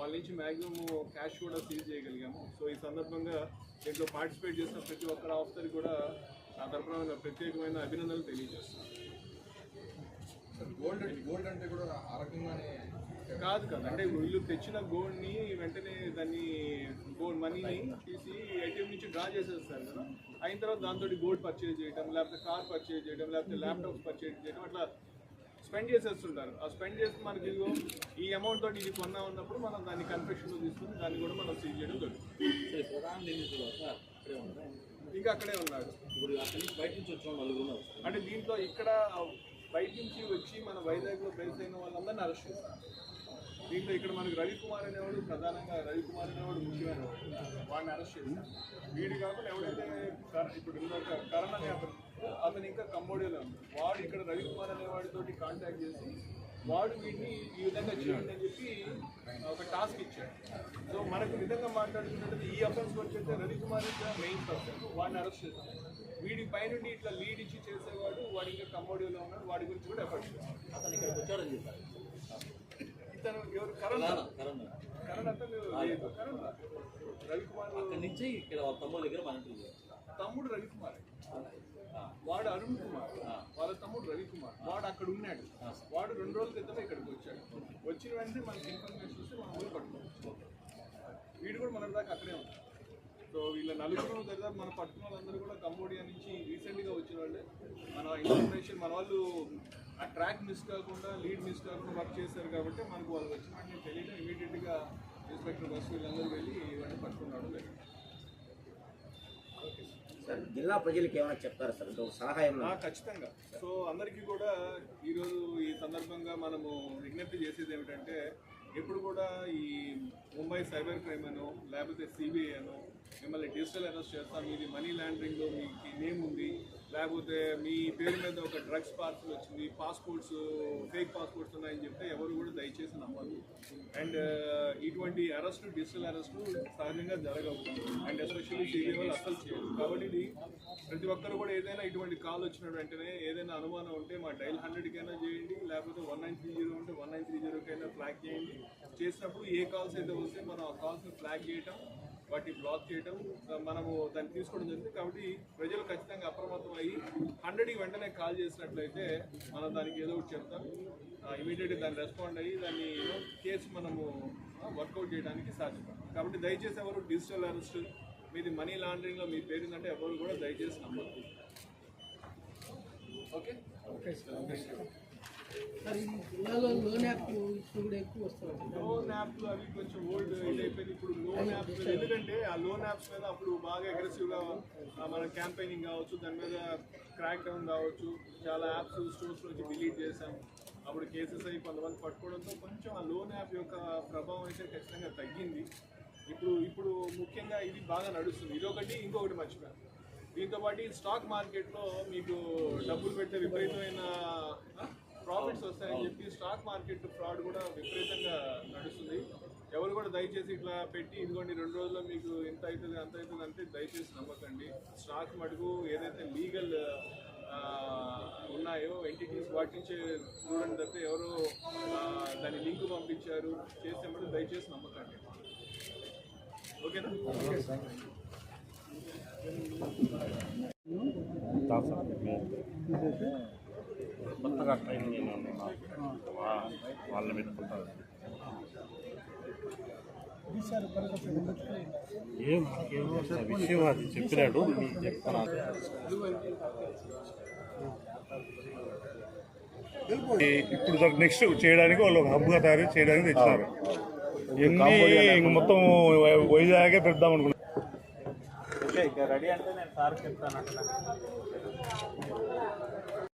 వాళ్ళ నుంచి maximum cash కూడా సీజ్ చేయగలిగాము. సో ఈ సందర్భంగా దీంట్లో పార్టిసిపేట్ చేసిన ప్రతి ఒక్కరు ఆఫీసర్ కూడా నా తరఫున ప్రత్యేకమైన అభినందనలు తెలియజేస్తున్నాను. గోల్డ్ గోల్డ్ అంటే కూడా ఆ రకంగానే కాదు కాదు. అంటే వీళ్ళు తెచ్చిన గోల్డ్ని వెంటనే దాన్ని గోల్డ్ మనీని తీసి ఏటీఎం నుంచి డ్రా చేసేస్తారు కదా. అయిన తర్వాత దాంతో గోల్డ్ పర్చేజ్ చేయడం లేకపోతే కార్ పర్చేజ్ చేయడం లేకపోతే ల్యాప్టాప్స్ పర్చేజ్ చేయడం అట్లా స్పెండ్ చేసేస్తుంటారు. ఆ స్పెండ్ చేసి మనకి ఇదిగో ఈ అమౌంట్ తోటి ఇది కొన్నా ఉన్నప్పుడు మనం దాన్ని కన్ఫెక్షన్లో తీసుకుని దాన్ని కూడా మనం సీజ్ చేయడం జరుగుతుంది. ఇంకా అక్కడే ఉన్నాడు. ఇప్పుడు అక్కడి నుంచి బయట నుంచి వచ్చిన నలుగురు అంటే దీంట్లో ఇక్కడ బయట నుంచి వచ్చి మన వైజాగ్లో బేస్ అయిన వాళ్ళందరినీ అరెస్ట్ చేస్తారు. దీంట్లో ఇక్కడ మనకు రవికుమార్ అనేవాడు ప్రధానంగా రవికుమార్ అనేవాడు ముఖ్యమైన వాడిని అరెస్ట్ చేశారు. వీడు కాకుండా ఎవడైతే ఇప్పుడు కరణ కరణ్ అనే అతను అతను ఇంకా కంబోడియాలో ఉన్నాడు. వాడు ఇక్కడ రవికుమార్ అనేవాడితోటి కాంటాక్ట్ చేసి వాడు వీడిని ఈ విధంగా చేయండి అని చెప్పి ఒక టాస్క్ ఇచ్చాడు. సో మనకు విధంగా మాట్లాడుతున్నట్టు ఈ అఫెన్స్ వచ్చేస్తే రవికుమార్ మెయిన్ పర్సన్ వాడిని అరెస్ట్ చేశాను వీడి పైనుండి ఇట్లా లీడ్ ఇచ్చి చేసేవాడు వాడి ఇంకా కంబోడియాలో ఉన్నాడు. వాడి గురించి కూడా ఎఫర్ట్ చేశాడు. అతను ఇక్కడికి వచ్చాడని చెప్పారు. ఇతను ఎవరు కరణ్? కరణ్ అతను కరణ్ రవికుమార్ అక్కడి నుంచి ఇక్కడ తమ్ముళ్ళ దగ్గర మన తమ్ముడు రవికుమార్. వాడు అరుణ్ కుమార్. వాళ్ళ తమ్ముడు రవికుమార్. వాడు అక్కడ ఉన్నాడు. వాడు రెండు రోజుల క్రితమే ఇక్కడికి వచ్చాడు. వచ్చిన వెంటనే మనకి ఇన్ఫర్మేషన్ వస్తే మనం ఊరు పట్టుకోవచ్చు వీడు కూడా మన దాకా అక్కడే ఉన్నాడు సో వీళ్ళ నలుగురు దాదాపు మన పట్టుకున్న వాళ్ళందరూ కూడా కంబోడియా నుంచి రీసెంట్గా వచ్చిన వాళ్ళే. మన ఇన్ఫర్మేషన్ మన వాళ్ళు ఆ ట్రాక్ మిస్ కాకుండా లీడ్ మిస్ కాకుండా వర్క్ చేశారు కాబట్టి మనకు వాళ్ళు వచ్చిన వెంటనే తెలియడం ఇమీడియట్గా ఇన్స్పెక్టర్ బస్సు వీళ్ళందరూ వెళ్ళి ఇవన్నీ పట్టుకున్నాడు సార్. జిల్లా ప్రజలకు ఏమైనా చెప్తారా సార్? ఆ, ఖచ్చితంగా. సో అందరికీ కూడా ఈరోజు ఈ సందర్భంగా మనము విజ్ఞప్తి చేసేది ఏమిటంటే ఎప్పుడు కూడా ఈ ముంబై సైబర్ క్రైమ్ అనో లేకపోతే సిబిఐ అనో మిమ్మల్ని డిజిటల్ అరెస్ట్ చేస్తాం మీది మనీ లాండరింగ్ మీకు నేమ్ ఉంది లేకపోతే మీ పేరు మీద ఒక డ్రగ్స్ పార్సల్ వచ్చింది పాస్పోర్ట్స్ ఫేక్ పాస్పోర్ట్స్ ఉన్నాయని చెప్తే ఎవరు కూడా దయచేసి నమ్మదు అండ్ ఇటువంటి అరెస్ట్ డిజిటల్ అరెస్ట్ సహజంగా జరగవు. అండ్ ఎస్పెషల్లీ సీనియర్ వాళ్ళు అసలు చేయరు. కాబట్టి ఇది ప్రతి ఒక్కరు కూడా ఏదైనా ఇటువంటి కాల్ వచ్చిన వెంటనే ఏదైనా అనుమానం ఉంటే మా డైల్ హండ్రెడ్కైనా చేయండి లేకపోతే వన్ నైన్ త్రీ జీరో ఉంటే వన్ నైన్ త్రీ జీరోకైనా ఫ్లాగ్ చేయండి. చేసినప్పుడు ఏ కాల్స్ అయితే వస్తే మనం ఆ కాల్స్ని ఫ్లాగ్ చేయటం వాటిని బ్లాక్ చేయడం మనము దాన్ని తీసుకోవడం జరిగింది. కాబట్టి ప్రజలు ఖచ్చితంగా అప్రమత్తం అయ్యి హండ్రెడ్కి వెంటనే కాల్ చేసినట్లయితే మనం దానికి ఏదో ఒకటి చెప్తాం. ఇమీడియట్గా దాన్ని రెస్పాండ్ అయ్యి దాన్ని కేసు మనము వర్కౌట్ చేయడానికి సాధ్యపడతాం. కాబట్టి దయచేసి ఎవరు డిజిటల్ అరెస్ట్ మీది మనీ లాండరింగ్లో మీ పేరు ఉందంటే ఎవరు కూడా దయచేసి నమ్మద్దు. ఓకే? Okay sir. సార్ ఈ జిల్లాలో లోన్ యాప్లు ఇప్పుడు కూడా ఎక్కువ వస్తుంది లోన్ యాప్లు అవి కొంచెం ఓల్డ్ అయిపోయింది. ఇప్పుడు లోన్ యాప్స్ ఎందుకంటే ఆ లోన్ యాప్స్ మీద అప్పుడు బాగా అగ్రెసివ్గా మన క్యాంపెయినింగ్ కావచ్చు దాని మీద క్రాక్ డౌన్ కావచ్చు. చాలా యాప్స్ స్టోర్స్ నుంచి డిలీట్ చేసాం అప్పుడు కేసెస్ అయ్యి కొంతమంది పట్టుకోవడంతో కొంచెం ఆ లోన్ యాప్ యొక్క ప్రభావం అయితే ఖచ్చితంగా తగ్గింది. ఇప్పుడు ఇప్పుడు ముఖ్యంగా ఇది బాగా నడుస్తుంది. ఇదొకటి ఇంకొకటి మర్చిపోయాను. దీంతో పాటు స్టాక్ మార్కెట్లో మీకు డబ్బులు పెడితే విపరీతమైన ప్రాఫిట్స్ వస్తాయని చెప్పి స్టాక్ మార్కెట్ ఫ్రాడ్ కూడా విపరీతంగా నడుస్తుంది. ఎవరు కూడా దయచేసి ఇట్లా పెట్టి ఇదిగోండి రెండు రోజుల్లో మీకు ఎంత అవుతుంది అంత అవుతుంది అంటే దయచేసి నమ్మకండి. స్టాక్ మటుకు ఏదైతే లీగల్ ఉన్నాయో ఎంటిటీస్ వాటించే చూడండి తప్పితే ఎవరు దాని లింక్ పంపించారు చేస్తే మటుకు దయచేసి నమ్మకండి. ఓకేనా? కొత్తగా ట్రైనింగ్ అయిన వాళ్ళు ఉన్నారు. వా- వాళ్ళ మీద కొంటారు ఏం విషయం అది చెప్పినాడు. మీకు చెప్తాను ఇప్పుడు నెక్స్ట్ చేయడానికి వాళ్ళు ఒక హబ్గా తయారు చేయడానికి తెచ్చినారు. ఎన్ని ఇంక మొత్తం వైజాగే పెడదాం అనుకున్నాను రెడీ అంటే నేను సార్ చెప్తాను